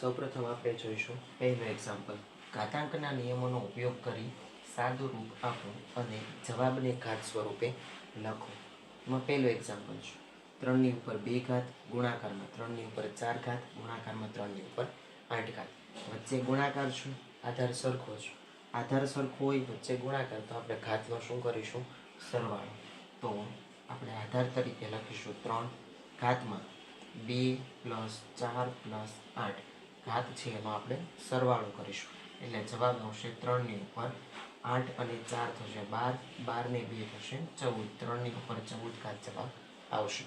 સૌપ્રથમ આપણે જોઈશું પહેલું એક્ઝામ્પલ ઘાતાંકના નિયમોનો ઉપયોગ કરી સાદું રૂપ આપો અને જવાબને ઘાત સ્વરૂપે લખો. એમાં પહેલું એક્ઝામ્પલ છે. ત્રણની ઉપર બે ઘાત, ગુણાકારમાં ત્રણની ઉપર ચાર ઘાત, ગુણાકારમાં ત્રણની ઉપર આઠ ઘાત. વચ્ચે ગુણાકાર છે આધાર સરખો છે. આધાર સરખો હોય, વચ્ચે ગુણાકાર, તો આપણે ઘાતનો શું કરીશું? સરવાળો. તો આપણે આધાર તરીકે લખીશું ત્રણ ઘાતમાં બે પ્લસ ચાર પ્લસ આઠ. ઘાત છે એમાં આપણે સરવાળો કરીશું. એટલે જવાબ આવશે ત્રણની ઉપર આઠ અને ચાર થશે બાર, બારને બે થશે ચૌદ. ત્રણની ઉપર ચૌદ ઘાત જવાબ આવશે.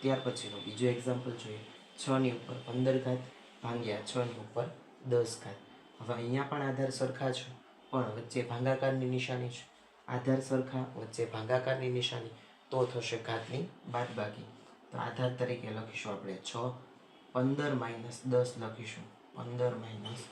ત્યાર પછીનું બીજું એક્ઝામ્પલ જોઈએ. છની ઉપર પંદર ઘાત ભાંગ્યા છની ઉપર દસ ઘાત હવે અહીંયા પણ આધાર સરખા છે, પણ વચ્ચે ભાંગાકારની નિશાની છે. આધાર સરખા, વચ્ચે ભાંગાકારની નિશાની. તો થશે ઘાતની બાદબાકી. તો આધાર તરીકે લખીશું આપણે છ, પંદર માઇનસ દસ લખીશું. પંદર માઇનસ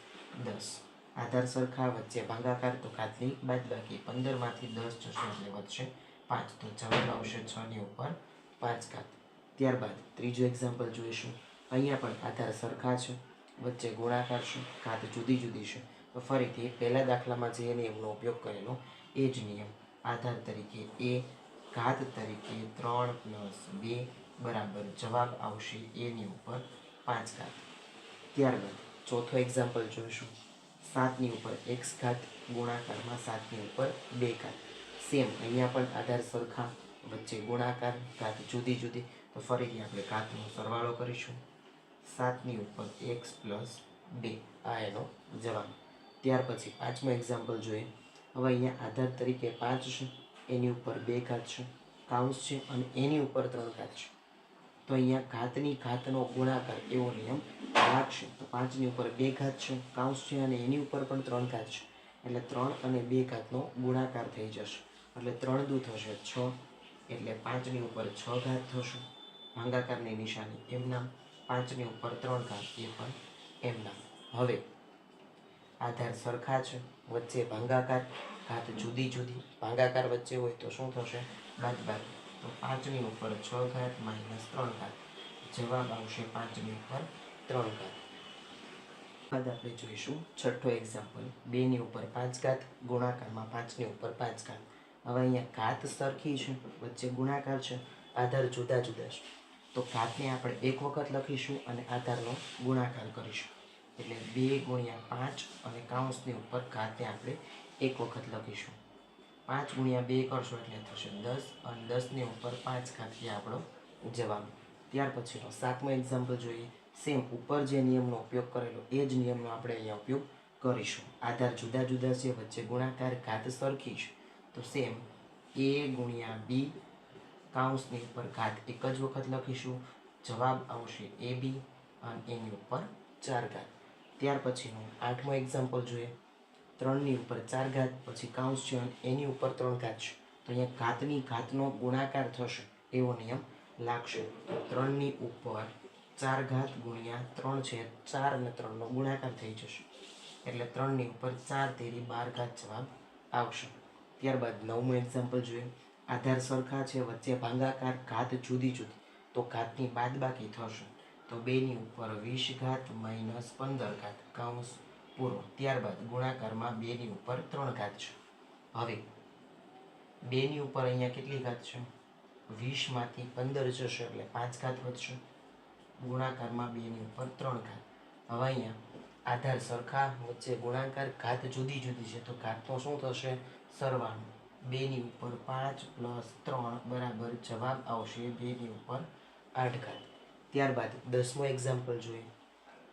દસ. આધાર સરખા વચ્ચે ભાગાકાર તો ઘાતની બાદબાકી પંદરમાંથી દસ જશે એટલે વધશે પાંચ. તો જવાબ આવશે છની ઉપર પાંચ ઘાત. ત્યારબાદ ત્રીજું એક્ઝામ્પલ જોઈશું. અહીંયા પણ આધાર સરખા છે, વચ્ચે ગુણાકાર છે, ઘાત જુદી જુદી છે. તો ફરીથી પહેલા દાખલામાં જે નિયમનો ઉપયોગ કરેલો, એ જ નિયમ. આધાર તરીકે એ, ઘાત તરીકે ત્રણ પ્લસ બે બરાબર જવાબ આવશે એની ઉપર પાંચ ઘાત. ત્યારબાદ ચોથો એક્ઝામ્પલ જોઈશું. સાતની ઉપર એક્સ ઘાત ગુણાકારમાં સાતની ઉપર બે ઘાત. સેમ અહીંયા પણ આધાર સરખા વચ્ચે ગુણાકાર, ઘાત જુદી જુદી. તો ફરીથી આપણે ઘાતનો સરવાળો કરીશું. સાતની ઉપર એક્સ પ્લસ બે. આ એનો જવાબ. ત્યાર પછી પાંચમો એક્ઝામ્પલ જોઈએ. હવે અહીંયા આધાર તરીકે પાંચ છે. એની ઉપર બે ઘાત છે. કાઉન્સ છે અને એની ઉપર ત્રણ ઘાત છે. તો અહીંયા ઘાતની ઘાતનો ગુણાકાર એવો નિયમ લાગશે તો પાંચની ઉપર બે ઘાત છે, કાઉન્સ છે અને એની ઉપર પણ ત્રણ ઘાત છે. એટલે ત્રણ અને બે ઘાતનો ગુણાકાર થઈ જશે. એટલે ત્રણ દૂ થશે છ, એટલે પાંચની ઉપર છ ઘાત થશે. ભાંગાકારની નિશાની એમ નામ, પાંચની ઉપર ત્રણ ઘાત, એ પણ એમ નામ. હવે, આધાર સરખા છે, વચ્ચે ભાંગાકાર, ઘાત જુદી જુદી. ભાંગાકાર વચ્ચે હોય તો શું થશે? બાદબાકી તો પાંચની ઉપર છ ઘાત માઇનસ ત્રણ ઘાત. જવાબ આવશે પાંચની ઉપર ત્રણ ઘાત. બાદ આપણે જોઈશું છઠ્ઠો એક્ઝામ્પલ બેની ઉપર પાંચ ઘાત, ગુણાકારમાં પાંચની ઉપર પાંચ ઘાત. હવે અહીંયા ઘાત સરખી છે, વચ્ચે ગુણાકાર છે, આધાર જુદા જુદા છે. તો ઘાતને આપણે એક વખત લખીશું અને આધારનો ગુણાકાર કરીશું. એટલે બે ગુણ્યા પાંચ અને કાઉન્સની ઉપર ઘાતને આપણે એક વખત લખીશું. પાંચ ગુણ્યા બે કરશો એટલે થશે દસ, અને દસની ઉપર પાંચ ઘાત આપણો જવાબ. ત્યાર પછીનો સાતમો એક્ઝામ્પલ જોઈએ. સેમ ઉપર જે નિયમનો ઉપયોગ કરેલો, એ જ નિયમનો આપણે અહીંયા ઉપયોગ કરીશું. આધાર જુદા જુદા છે, વચ્ચે ગુણાકાર, ઘાત સરખીશ. તો સેમ એ ગુણ્યા બી કાઉન્સની ઉપર ઘાત એક જ વખત લખીશું. જવાબ આવશે એ બી, અને એની ઉપર ચાર ઘાત. ત્યાર પછીનું આઠમો એક્ઝામ્પલ જોઈએ. ત્રણની ઉપર ચાર ઘાત, પછી કાઉન્સ છે એની ઉપર ત્રણ ઘાત છે. તો અહીંયા ઘાતની ઘાતનો ગુણાકાર થશે એવો નિયમ લાગશે. ત્રણની ઉપર ચાર ઘાત ગુણ્યા ત્રણ છે, ચાર અને ત્રણનો ગુણાકાર થઈ જશે. એટલે ત્રણની ઉપર ચાર તેરી બાર ઘાત જવાબ આવશે. ત્યારબાદ નવમું એક્ઝામ્પલ જોઈએ. આધાર સરખા છે, વચ્ચે ભાંગાકાર ઘાત જુદી જુદી. તો ઘાતની બાદબાકી થશે. તો બેની ઉપર વીસ ઘાત માઇનસ પંદર ઘાત. કાઉન્સ પૂરો. ત્યારબાદ ગુણાકારમાં બેની ઉપર ત્રણ ઘાત છે. હવે, બેની ઉપર અહીંયા કેટલી ઘાત છે? વીસમાંથી પંદર જશે એટલે પાંચ ઘાત વધશે. ગુણાકારમાં બેની ઉપર ત્રણ ઘાત. હવે અહીંયા આધાર સરખા વચ્ચે ગુણાકાર ઘાત જુદી જુદી છે. તો ઘાતનો શું થશે? સરવાળો. બેની ઉપર પાંચ પ્લસ ત્રણ બરાબર જવાબ આવશે બેની ઉપર આઠ ઘાત. ત્યારબાદ દસમો એક્ઝામ્પલ જોઈએ.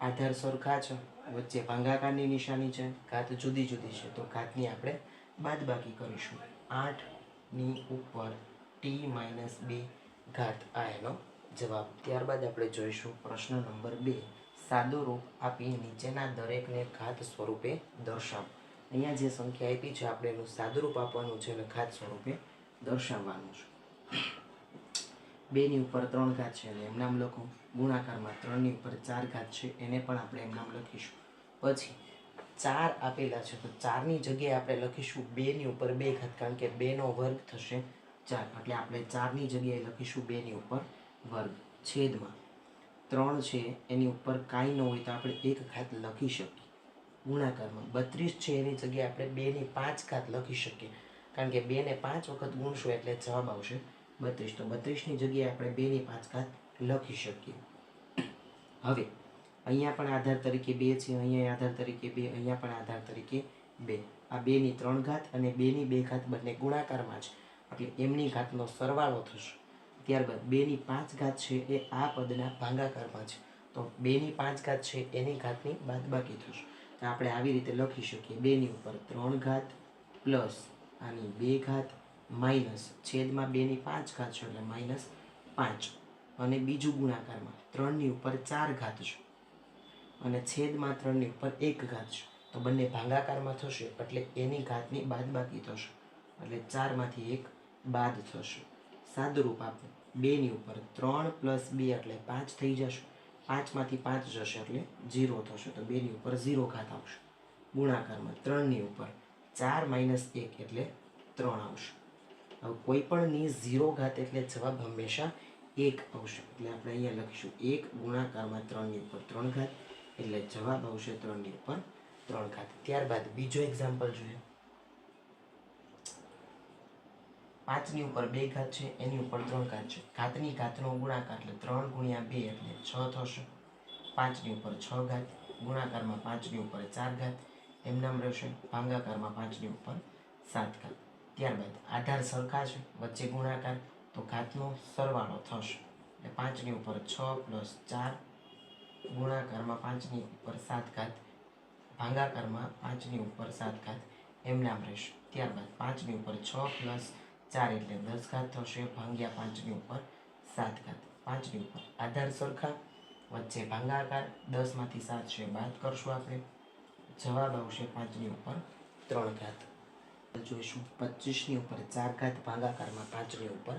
આધાર સરખા છે, વચ્ચે ભાંગાકારની નિશાની છે, ઘાત જુદી જુદી છે, તો ઘાતની આપણે બાદબાકી કરીશું. આઠની ઉપર ટી માઇનસ બી ઘાત આ એનો જવાબ. ત્યારબાદ આપણે જોઈશું પ્રશ્ન નંબર બે. સાદું રૂપ આપી નીચેના દરેકને ઘાત સ્વરૂપે દર્શાવો. અહીંયા જે સંખ્યા આપી છે, આપણે એનું સાદું રૂપ આપવાનું છે અને ઘાત સ્વરૂપે દર્શાવવાનું છે. બેની ઉપર ત્રણ ઘાત છે એટલે એમનામ લખો ગુણાકારમાં ત્રણની ઉપર ચાર ઘાત છે, એને પણ આપણે એમ નામ લખીશું. પછી ચાર આપેલા છે, તો ચારની જગ્યાએ આપણે લખીશું બેની ઉપર બે ઘાત, કારણ કે બેનો વર્ગ થશે ચાર. એટલે આપણે ચારની જગ્યાએ લખીશું બેની ઉપર વર્ગ. છેદમાં ત્રણ છે, એની ઉપર કાંઈ ન હોય તો આપણે એક ઘાત લખી શકીએ. ગુણાકારમાં બત્રીસ છે, એની જગ્યાએ આપણે બેની પાંચ ઘાત લખી શકીએ. કારણ કે બેને પાંચ વખત ગુણશું એટલે જવાબ આવશે બત્રીસ. તો બત્રીસની જગ્યાએ આપણે બેની પાંચ ઘાત લખી શકીએ. હવે, અહીંયા પણ આધાર તરીકે બે છે, અહીંયા આધાર તરીકે બે, અહીંયા પણ આધાર તરીકે બે. આ બેની ત્રણ ઘાત અને બેની બે ઘાત બંને ગુણાકારમાં છે. એટલે એમની ઘાતનો સરવાળો થશે. ત્યારબાદ બેની પાંચ ઘાત છે એ આ પદના ભાંગાકારમાં છે. તો બેની પાંચ ઘાત છે એની ઘાતની બાદબાકી થશે. તો આપણે આવી રીતે લખી શકીએ. બેની ઉપર ત્રણ ઘાત પ્લસ આની બે ઘાત માઇનસ છેદમાં બેની પાંચ ઘાત છે એટલે માઇનસ પાંચ. અને બીજું ગુણાકારમાં ત્રણની ઉપર ચાર ઘાત છે. અને છેદમાં ત્રણની ઉપર એક ઘાત છે. તો બંને ભાગાકારમાં થશે એટલે એની ઘાતની બાદબાકી થશે. એટલે ચારમાંથી એક બાદ થશે. સાદુરૂપ આપણે બેની ઉપર ત્રણ પ્લસ બે એટલે પાંચ થઈ જશે. પાંચમાંથી પાંચ જશે એટલે ઝીરો થશે. તો બેની ઉપર ઝીરો ઘાત આવશે. ગુણાકારમાં ત્રણની ઉપર ચાર માઇનસ એક એટલે ત્રણ આવશે. કોઈ પણની ઝીરો ઘાત એટલે જવાબ હંમેશા એક આવશે. એટલે આપણે અહીંયા લખીશું, એક ગુણાકારમાં ત્રણની ઉપર ત્રણ ઘાત, એટલે જવાબ આવશે ત્રણની ઉપર ત્રણ ઘાત. ત્યારબાદ બીજો એક્ઝામ્પલ જોઈએ. પાંચની ઉપર બે ઘાત છે, એની ઉપર ત્રણ ઘાત છે. ઘાતની ઘાતનો ગુણાકાર એટલે ત્રણ ગુણ્યા બે એટલે છ થશે. પાંચની ઉપર છ ઘાત, ગુણાકારમાં પાંચની ઉપર ચાર ઘાત, એમ નામ રહેશે. ભાંગાકારમાં પાંચની ઉપર સાત ઘાત. ત્યારબાદ આધાર સરખા છે, વચ્ચે ગુણાકાર, તો ઘાતનો સરવાળો થશે. એટલે પાંચની ઉપર છ પ્લસ ચાર, ગુણાકારમાં પાંચની ઉપર સાત ઘાત, ભાંગાકારમાં પાંચની ઉપર સાત ઘાત, એમ નામ રહેશે. ત્યારબાદ પાંચની ઉપર છ પ્લસ ચાર એટલે દસ ઘાત થશે, ભાંગ્યા પાંચની ઉપર સાત ઘાત. પાંચની ઉપર આધાર સરખા, વચ્ચે ભાંગાકાર, દસમાંથી સાત છે, બાદ કરશું આપણે. જવાબ આવશે પાંચની ઉપર ત્રણ ઘાત. જોઈશું. પચીસની ઉપર ચાર ઘાત ભાગાકારમાં પાંચની ઉપર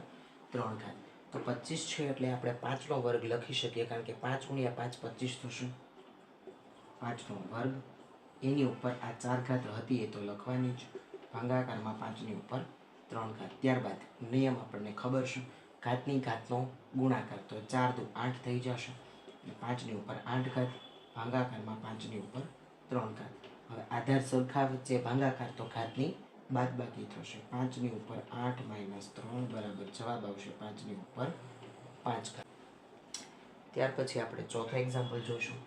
ત્રણ ઘાત. તો પચીસ છે એટલે આપણે પાંચનો વર્ગ લખી શકીએ, કારણ કે પાંચ ગુણ્યા પાંચ પચીસ થશે પાંચનો વર્ગ. એની ઉપર આ ચાર ઘાત હતી એ તો લખવાની જ. ભાગાકારમાં પાંચની ઉપર ત્રણ ઘાત. ત્યારબાદ નિયમ આપણને ખબર છે, ઘાતની ઘાતનો ગુણાકાર. તો ચાર દુ આઠ થઈ જશે. પાંચની ઉપર આઠ ઘાત ભાંગાકારમાં પાંચની ઉપર ત્રણ ઘાત. હવે આધાર સરખા વચ્ચે ભાંગાકાર તો ઘાતની બાદ બાકી થશે. પાંચની ઉપર આઠ માઇનસ ત્રણ બરાબર જવાબ આવશે પાંચની ઉપર પાંચ ત્યાર પછી આપણે ચોથો એક્ઝામ્પલ જોઈશું.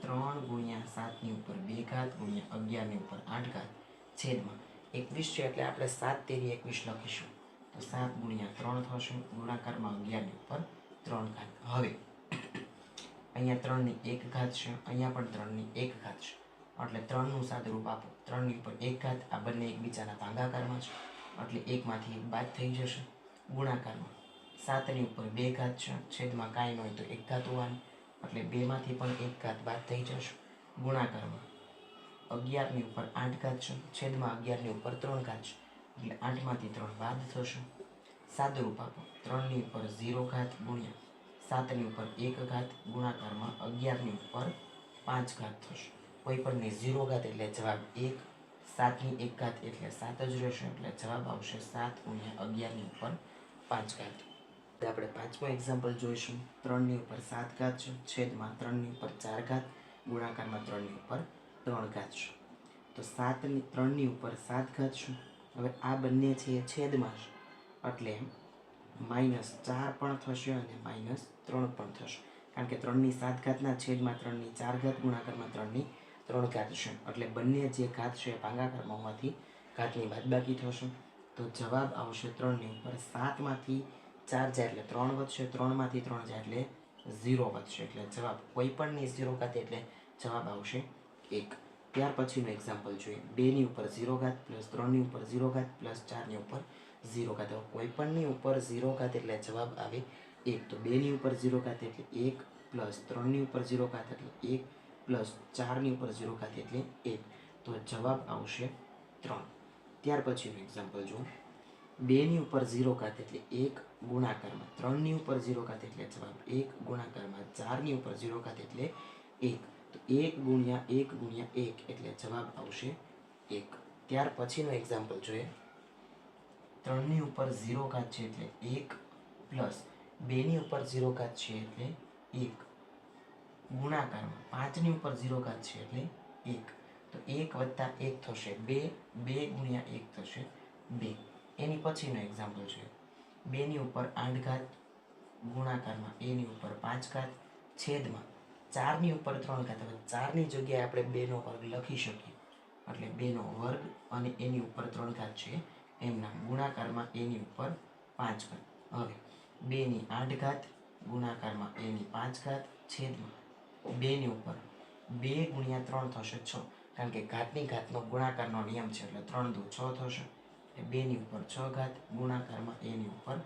ત્રણ ગુણ્યા સાતની ઉપર બે ઘાત ગુણ્યા અગિયારની ઉપર આઠ ઘાત છેદમાં એકવીસ છે એટલે આપણે સાત તેરી એકવીસ લખીશું. તો સાત ગુણ્યા ત્રણ થશે, ગુણાકારમાં અગિયારની ઉપર ત્રણ ઘાત. હવે, અહીંયા ત્રણની એક ઘાત છે, અહીંયા પણ ત્રણની એક ઘાત છે. એટલે ત્રણનું સાદરૂપ આપો. ત્રણની ઉપર એક ઘાત, આ બંને એકબીજાના ભાંગાકારમાં છે. એટલે એકમાંથી એક બાદ થઈ જશે. ગુણાકારમાં. સાતની ઉપર બે ઘાત છે. છેદમાં કાંઈ ન હોય તો એક ઘાત હોવાની. એટલે બેમાંથી પણ એક ઘાત બાદ થઈ જશે. ગુણાકારમાં. અગિયારની ઉપર આઠ ઘાત છે. છેદમાં અગિયારની ઉપર ત્રણ ઘાત છે. એટલે આઠમાંથી ત્રણ બાદ થશે. સાદરૂપ આપો. ત્રણની ઉપર ઝીરો ઘાત ગુણ્યા. સાતની ઉપર એક ઘાત. ગુણાકારમાં અગિયારની ઉપર પાંચ ઘાત થશે. કોઈ પણની ઝીરો ઘાત એટલે જવાબ એક, સાતની એક ઘાત એટલે સાત જ રહેશે, એટલે જવાબ આવશે સાત ગુણ્યા અગિયારની ઉપર પાંચ ઘાત. આપણે પાંચમો એક્ઝામ્પલ જોઈશું. ત્રણની ઉપર સાત ઘાત છે. છેદમાં ત્રણની ઉપર ચાર ઘાત. ગુણાકારમાં ત્રણની ઉપર ત્રણ ઘાત છે. તો સાતની, ત્રણની ઉપર સાત ઘાત છે. હવે આ બંને છે એ છેદમાં છે. એટલે માઇનસ ચાર પણ થશે અને માઇનસ ત્રણ પણ થશે. કારણ કે ત્રણની સાત ઘાતના છેદમાં ત્રણની ચાર ઘાત, ગુણાકારમાં ત્રણની ત્રણ ઘાત છે. એટલે બંને જે ઘાત છે એ ભાગાકારમાં હોવાથી ઘાતની બાદબાકી થશે. તો જવાબ આવશે ત્રણની ઉપર સાતમાંથી ચાર જાય એટલે ત્રણ વધશે. ત્રણમાંથી ત્રણ જાય એટલે ઝીરો વધશે. એટલે જવાબ કોઈ પણની ઝીરો ઘાત એટલે જવાબ આવશે એક. ત્યાર પછીનું એક્ઝામ્પલ જોઈએ. બેની ઉપર ઝીરો ઘાત પ્લસ ત્રણની ઉપર ઝીરો ઘાત પ્લસ ચારની ઉપર ઝીરો ઘાત. કોઈ પણની ઉપર ઝીરો ઘાત એટલે જવાબ આવે એક. તો બેની ઉપર ઝીરો ઘાત એટલે એક પ્લસ ત્રણની ઉપર ઝીરો ઘાત એટલે એક. પ્લસ ચારની ઉપર ઝીરો ખાતે એટલે એક. તો જવાબ આવશે ત્રણ. ત્યાર પછીનું એક્ઝામ્પલ જુઓ બેની ઉપર ઝીરો ખાતે એટલે એક ગુણાકારમાં. ત્રણની ઉપર ઝીરો ખાતે એટલે જવાબ એક ગુણાકારમાં. ચારની ઉપર ઝીરો ખાતે એટલે એક. તો એક ગુણ્યા એક ગુણ્યા એક એટલે જવાબ આવશે એક. ત્યાર પછીનું એક્ઝામ્પલ જોઈએ. ત્રણની ઉપર ઝીરો ઘાત છે એટલે એક પ્લસ બેની ઉપર ઝીરો ઘાત છે એટલે એક. ગુણાકારમાં પાંચની ઉપર ઝીરો ઘાત છે એટલે એક. તો એક વત્તા એક થશે. બે બે ગુણ્યા એક થશે. બે. એની પછીનો એક્ઝામ્પલ છે. બેની ઉપર આઠ ઘાત, ગુણાકારમાં એની ઉપર પાંચ ઘાત, છેદમાં ચારની ઉપર ત્રણ ઘાત. હવે ચારની જગ્યાએ આપણે બેનો વર્ગ લખી શકીએ. એટલે બેનો વર્ગ અને એની ઉપર ત્રણ ઘાત છે. એમના ગુણાકારમાં એની ઉપર પાંચ ઘાત. હવે બેની આઠ ઘાત, ગુણાકારમાં એની પાંચ ઘાત, છેદમાં બેની ઉપર. બે ગુણ્યા ત્રણ થશે છ. કારણ કે ઘાતની ઘાતનો ગુણાકારનો નિયમ છે એટલે ત્રણ દુ છ થશે. એટલે બેની ઉપર છ ઘાત, ગુણાકારમાં એની ઉપર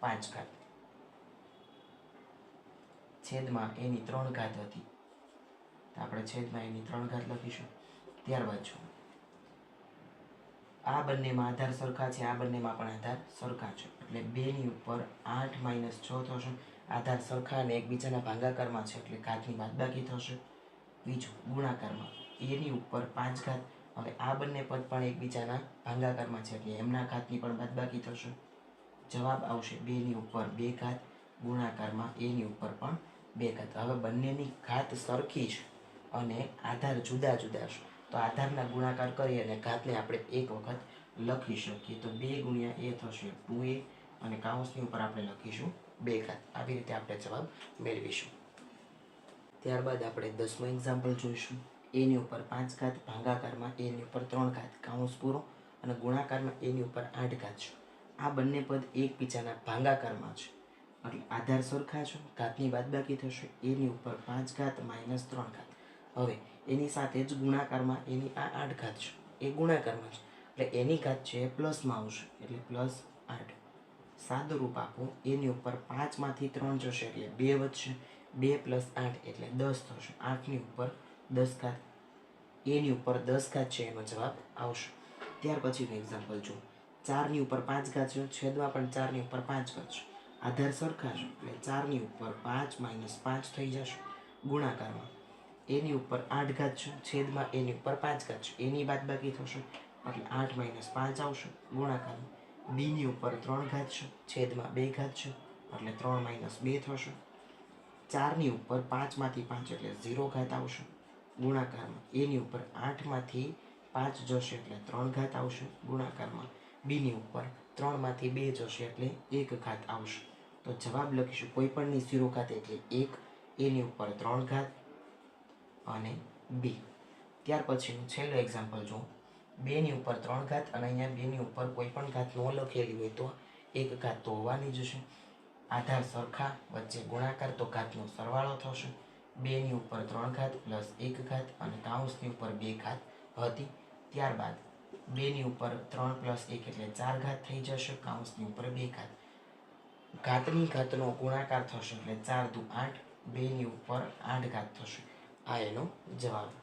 પાંચ ઘાત. છેદમાં એની ત્રણ ઘાત હતી. આપણે છેદમાં એની ત્રણ ઘાત લખીશું. ત્યારબાદ જો આ બંનેમાં આધાર સરખા છે, આ બંનેમાં પણ આધાર સરખા છે. એટલે બેની ઉપર આઠ માઇનસ છ થશે. આધાર સરખા અને એકબીજાના ભાગાકારમાં છે એટલે ઘાતની બાદબાકી થશે બીજું ગુણાકારમાં. એની ઉપર પાંચ ઘાત. હવે આ બંને પદ પણ એકબીજાના ભાગાકારમાં છે એટલે એમના ઘાતની પણ બાદબાકી થશે. જવાબ આવશે બેની ઉપર બે ઘાત, ગુણાકારમાં એની ઉપર પણ બે ઘાત. હવે બંનેની ઘાત સરખી છે અને આધાર જુદા જુદા છે. તો આધારના ગુણાકાર કરી અને ઘાતને આપણે એક વખત લખી શકીએ. તો બે ગુણ્યા એ થશે ટુ એ અને કાઉન્સની ઉપર આપણે લખીશું બે ઘાત આવી રીતે આપણે જવાબ મેળવીશું. ત્યારબાદ આપણે દસમો એક્ઝામ્પલ જોઈશું. એની ઉપર પાંચ ઘાત, ભાંગાકારમાં એની ઉપર ત્રણ ઘાત કાઉન્સ પૂરો અને ગુણાકારમાં એની ઉપર આઠ ઘાત છે. આ બંને પદ એકબીજાના ભાંગાકારમાં છે. એટલે આધાર સરખા છે, ઘાતની બાદબાકી થશે, એની ઉપર પાંચ ઘાત માઇનસ ત્રણ ઘાત. હવે એની સાથે જ ગુણાકારમાં એની આ આઠ ઘાત છે. એ ગુણાકારમાં છે. એટલે એની ઘાત છે એ પ્લસમાં આવશે. એટલે પ્લસ આઠ. સાદુરૂપ આપો. એની ઉપર પાંચમાંથી ત્રણ જશે એટલે બે વધશે. બે પ્લસ આઠ એટલે દસ થશે. આઠની ઉપર દસ ઘાત, એની ઉપર દસ ઘાત છે એનો જવાબ આવશે. ત્યાર પછીનું એક્ઝામ્પલ જુઓ ચારની ઉપર પાંચ ઘાત છે. છેદમાં પણ ચારની ઉપર પાંચ ઘાત છે. આધાર સરખા છે એટલે ચારની ઉપર પાંચ માઇનસ પાંચ થઈ જશે ગુણાકારમાં. એની ઉપર આઠ ઘાત છે. છેદમાં એની ઉપર પાંચ ઘાત છે. એની બાદ બાકી થશે એટલે આઠ માઇનસ પાંચ આવશે ગુણાકારમાં. બીની ઉપર ત્રણ ઘાત છે, છેદમાં બે ઘાત છે, એટલે ત્રણ માઇનસ બે થશે. ચારની ઉપર પાંચમાંથી પાંચ એટલે ઝીરો ઘાત આવશે. ગુણાકારમાં એની ઉપર આઠમાંથી પાંચ જશે એટલે ત્રણ ઘાત આવશે. ગુણાકારમાં બીની ઉપર ત્રણમાંથી બે જશે એટલે એક ઘાત આવશે. તો જવાબ લખીશું, કોઈ પણની ઝીરો ઘાત એટલે એક, એની ઉપર ત્રણ ઘાત અને બી. ત્યાર પછીનું છેલ્લું એક્ઝામ્પલ જો બેની ઉપર ત્રણ ઘાત અને અહીંયા બેની ઉપર કોઈ પણ ઘાત ન લખેલી હોય તો એક ઘાત તો હોવાની જ છે આધાર સરખા વચ્ચે ગુણાકાર તો ઘાતનો સરવાળો થશે. બેની ઉપર ત્રણ ઘાત પ્લસ એક ઘાત અને કાઉન્સની ઉપર બે ઘાત હતી. ત્યારબાદ બેની ઉપર ત્રણ પ્લસ એક એટલે ચાર ઘાત થઈ જશે, કાઉન્સની ઉપર બે ઘાત. ઘાતની ઘાતનો ગુણાકાર થશે એટલે ચાર દુ આઠ, બેની ઉપર આઠ ઘાત થશે. આ એનો જવાબ.